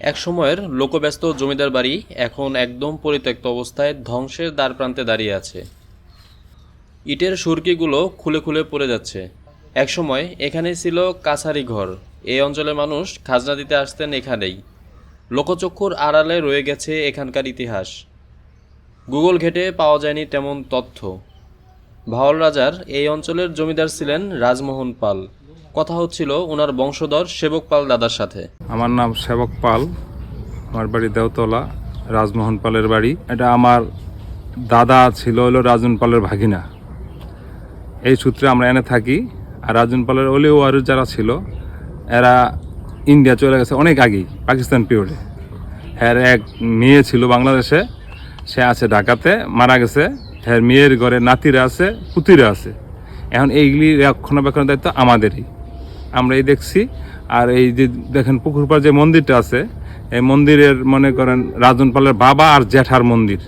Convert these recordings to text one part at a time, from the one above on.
এক সময়ের লোকব্যস্ত জমিদার বাড়ি এখন একদম পরিত্যক্ত অবস্থায় ধ্বংসের দ্বার প্রান্তে দাঁড়িয়ে আছে। ইটের সুরকিগুলো খুলে খুলে পড়ে যাচ্ছে। একসময় এখানেই ছিল কাছারি ঘর। এই অঞ্চলের মানুষ খাজনা দিতে আসতেন এখানেই। লোকচক্ষুর আড়ালে রয়ে গেছে এখানকার ইতিহাস। গুগল ঘেটে পাওয়া যায়নি তেমন তথ্য। ভাওয়াল রাজার এই অঞ্চলের জমিদার ছিলেন রাজমোহন পাল। কথা হচ্ছিল ওনার বংশধর সেবক পাল দাদার সাথে। আমার নাম সেবক পাল। আমার বাড়ি দেওতলা, রাজমোহন পালের বাড়ি। এটা আমার দাদা ছিল হলো রাজন পালের ভাগিনা। এই সূত্রে আমরা এনে থাকি। আর রাজন পালের ওলিও আরও যারা ছিল, এরা ইন্ডিয়া চলে গেছে অনেক আগেই, পাকিস্তান পিরিয়ডে। হ্যার এক মেয়ে ছিল বাংলাদেশে, সে আছে ঢাকাতে, মারা গেছে। হ্যার মেয়ের ঘরে নাতিরা আছে, পুতিরা আছে। এখন এইগুলি রক্ষণাবেক্ষণের দায়িত্ব আমাদেরই। আমরা এই দেখছি। আর এই যে দেখেন পুকুর পাড় যে মন্দিরটা আছে, এই মন্দিরের মনে করেন রাজন পালের বাবা আর জ্যাঠার মন্দির।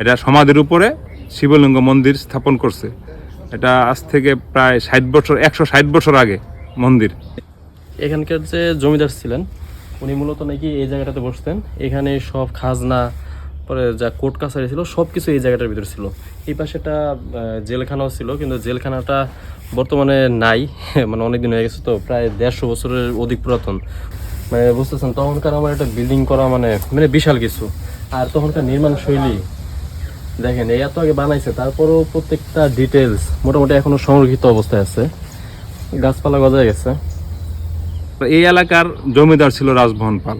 এটা সমাধির উপরে শিবলিঙ্গ মন্দির স্থাপন করছে। এটা আজ থেকে প্রায় ষাট বছর, একশো ষাট বছর আগে মন্দির। এখানকার যে জমিদার ছিলেন, উনি মূলত নাকি এই জায়গাটাতে বসতেন। এখানে সব খাজনা পরে যা কোর্ট কাছারি ছিল সব কিছু এই জায়গাটার ভিতরে ছিল। এই পাশে একটা জেলখানাও ছিল, কিন্তু জেলখানাটা বর্তমানে নাই মানে অনেক দিন হয়ে গেছে তো, প্রায় দেড়শো বছরের অধিক পুরাতন। মানে বুঝতেছেন, তখনকার আমার একটা বিল্ডিং করা মানে মানে বিশাল কিছু। আর তখনকার নির্মাণ শৈলী, দেখেন, এই এত আগে বানাইছে, তারপরেও প্রত্যেকটা ডিটেলস মোটামুটি এখনও সংরক্ষিত অবস্থায় আছে। গাছপালা গজায় গেছে। এই এলাকার জমিদার ছিল রাজমোহন পাল।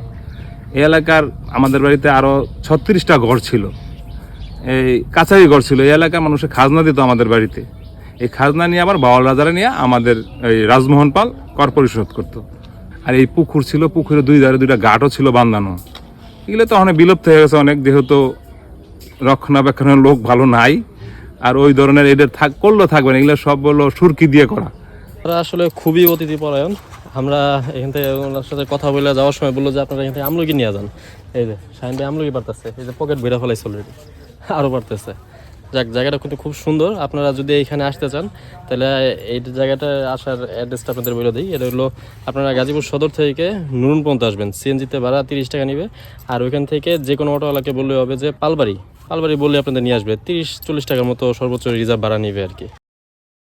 এই এলাকার আমাদের বাড়িতে আরও ছত্রিশটা ঘর ছিল। এই কাছারি ঘর ছিল। এই এলাকার মানুষের খাজনা দিত আমাদের বাড়িতে। এই খাজনা নিয়ে আবার বাওয়াল রাজারা নিয়ে আমাদের এই রাজমোহন পাল কর পরিশোধ করতো। আর এই পুকুর ছিল, পুকুরে দুই ধারে দুইটা ঘাটও ছিল বান্ধানো। এগুলো তো অনেক বিলুপ্ত হয়ে গেছে অনেক, যেহেতু রক্ষণাবেক্ষণের লোক ভালো নাই। আর ওই ধরনের এদের থাক, করলেও থাকবে না। এগুলো সব হলো সুরকি দিয়ে করা। আসলে খুবই অতিথি পরায়ণ। আমরা এখান থেকে ওনার সাথে কথা বলে যাওয়ার সময় বলল যে আপনারা এখান থেকে আমলকি নিয়ে যান। এই যে, শাহিন ভাই আমলকি পারতেছে। এই যে পকেট বেড়া ফেলাইছে অলরেডি আরও পারতেছে যাক, জায়গাটা কিন্তু খুব সুন্দর। আপনারা যদি এখানে আসতে চান, তাহলে এই জায়গাটা আসার অ্যাড্রেসটা আপনাদের বলে দিই। এটা হলো আপনারা গাজীপুর সদর থেকে নুরুন পর্যন্ত আসবেন। সিএনজিতে ভাড়া তিরিশ টাকা নিবে। আর ওইখান থেকে যে কোনো অটোওয়ালাকে বললে হবে যে, পালবাড়ি। পালবাড়ি বললে আপনাদের নিয়ে আসবে। তিরিশ, চল্লিশ টাকার মতো সর্বোচ্চ রিজার্ভ ভাড়া নেবে আর কি।